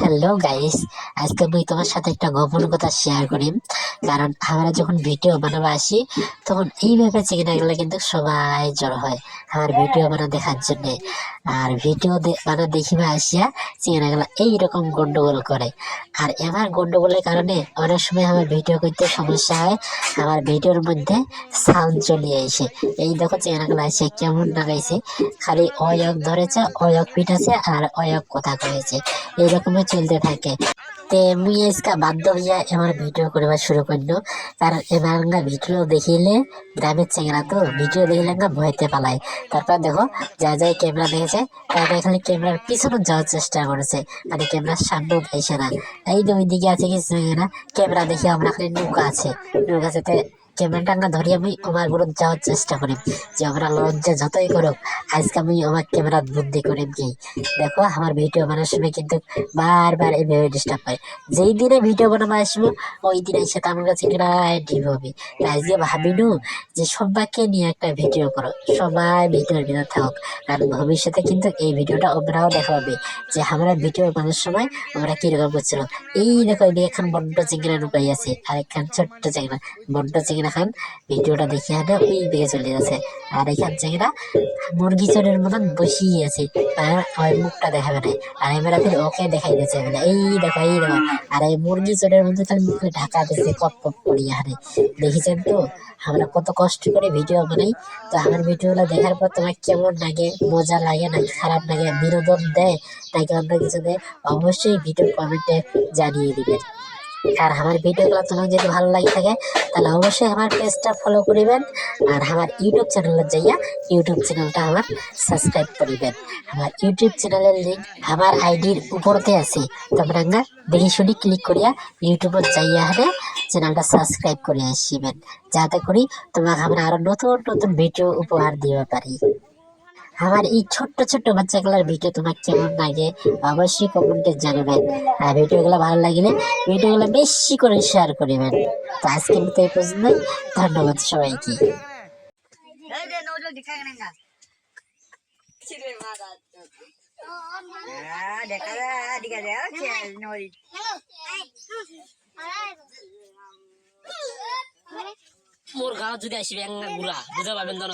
Hello guys আজকে আমি তোমার সাথে একটা গোপন কথা শেয়ার করি। কারণ আমরা যখন ভিডিও বানাবো আসি তখন এইভাবে চিকেন গেলে কিন্তু সবাই জড়ো হয় আমার ভিডিও বানা দেখার জন্য। আর ভিডিও বানা দেখিবে আসিয়া চিকেন গেলা এইরকম গন্ডগোল করে। আর এবার গন্ডগোলের কারণে অনেক সময় আমার ভিডিও করতে সমস্যা হয় আমার ভিডিওর মধ্যে সাউন্ড চলে আসে। এই দেখো চিকেন গেলা আসে কেমন লাগাইছে খালি অয়ক ধরেছে অয়ক পিটাছে আর অয়ক কথা কয়েছে এইরকমই চলতে থাকে। তে মুই আজকে বাধ্য হইয়া আমার ভিডিও করিবার শুরু করল। কারণ এবার ভিডিও দেখিলে, গ্রামের চেংরা তো ভিডিও দেখিলে ভয়তে পালায় তারপর দেখো, যা যাই ক্যামেরা দেখেছে তারা খালি ক্যামেরার পিছনে যাওয়ার চেষ্টা করেছে। মানে ক্যামেরার সামনেও পাইছে না। এই যে ওইদিকে আছে কি চেংরা ক্যামেরা দেখি আমরা খালি নৌকা আছে। নৌকা আছে ক্যামেরাটা আমরা ধরি আমি আমারগুলো যাওয়ার চেষ্টা করি যে আমরা লজ্জা যতই করুক, আজকে আমি আমার ক্যামেরা বন্দি করে দিই দেখো, আমার ভিডিও বানানোর সময় কিন্তু বারবার এইভাবে ডিস্টার্ব হয়। যেই দিনে ভিডিও বানাবো আসব, ওই দিনে সেটা আমার কাছে প্রায় ডিপ হবে। আজকে ভাবিনু, যে সবাইকে নিয়ে একটা ভিডিও করো। সবাই ভিডিওর ভিতরে থাকুক। কারণ ভবিষ্যতে কিন্তু এই ভিডিওটা ওমরাও দেখা হবে যে আমরা ভিডিও বানানোর সময় আমরা কীরকম করছিল। এই দেখো এখন বড্ড চিংড়া ঢুকাই আছে। আর এখান ছোট্ট চিংড়া বড্ড চিংড়া খান ভিডিওটা দেখে হানে ওই দিকে চলে যাচ্ছে। আর এখান চিংড়া মুরগি চোরের মতন বসিয়ে আছে। আর ওই মুখটা দেখাবে না। আর এবার ফির ওকে দেখাই দিচ্ছে। মানে এই দেখো এই দেখো। আর এই মুরগি চোরের মধ্যে তার মুখে ঢাকা দিচ্ছে, কপ কপ করিয়া হারে দেখেছেন তো? আমরা কত কষ্ট করে ভিডিও বানাই। তো আমার ভিডিওগুলো দেখার পর তোমার কেমন লাগে? মজা লাগে নাকি খারাপ লাগে? বিনোদন দেয় নাকি অন্য কিছু দেয়? অবশ্যই ভিডিও কমেন্টে জানিয়ে দিবেন। আর আমার ভিডিওগুলো তোমার যদি ভালো লাগে থাকে, তাহলে অবশ্যই আমার পেজটা ফলো করিবেন আর আমার ইউটিউব চ্যানেলে যাইয়া ইউটিউব চ্যানেলটা আমার সাবস্ক্রাইব করিবেন। আমার ইউটিউব চ্যানেলের লিঙ্ক আমার আইডির উপরতে আছে। তোমরা দেখি শুনি ক্লিক করিয়া ইউটিউবে যাইয়া হারে চ্যানেলটা সাবস্ক্রাইব করে আসিবেন। যাতে করি তোমাকে আমরা আরও নতুন নতুন ভিডিও উপহার দিতে পারি। আমার এই ছোট্ট ছোট্ট বাচ্চাগুলোর ভিডিও তোমার কেমন লাগে অবশ্যই কমেন্টে জানাবেন। আর ভিডিওগুলো ভালো লাগলে ভিডিওগুলো বেশি করে শেয়ার করিবেন। তো আজকের মতো এই পর্যন্তই। ধন্যবাদ সবাইকে। এই যে না? ছিরে মারা হ্যাঁ দেখা নই মোর গাঁৱত যদি আসবে এঙ্গা গুড়া বুঝা পাবেন তো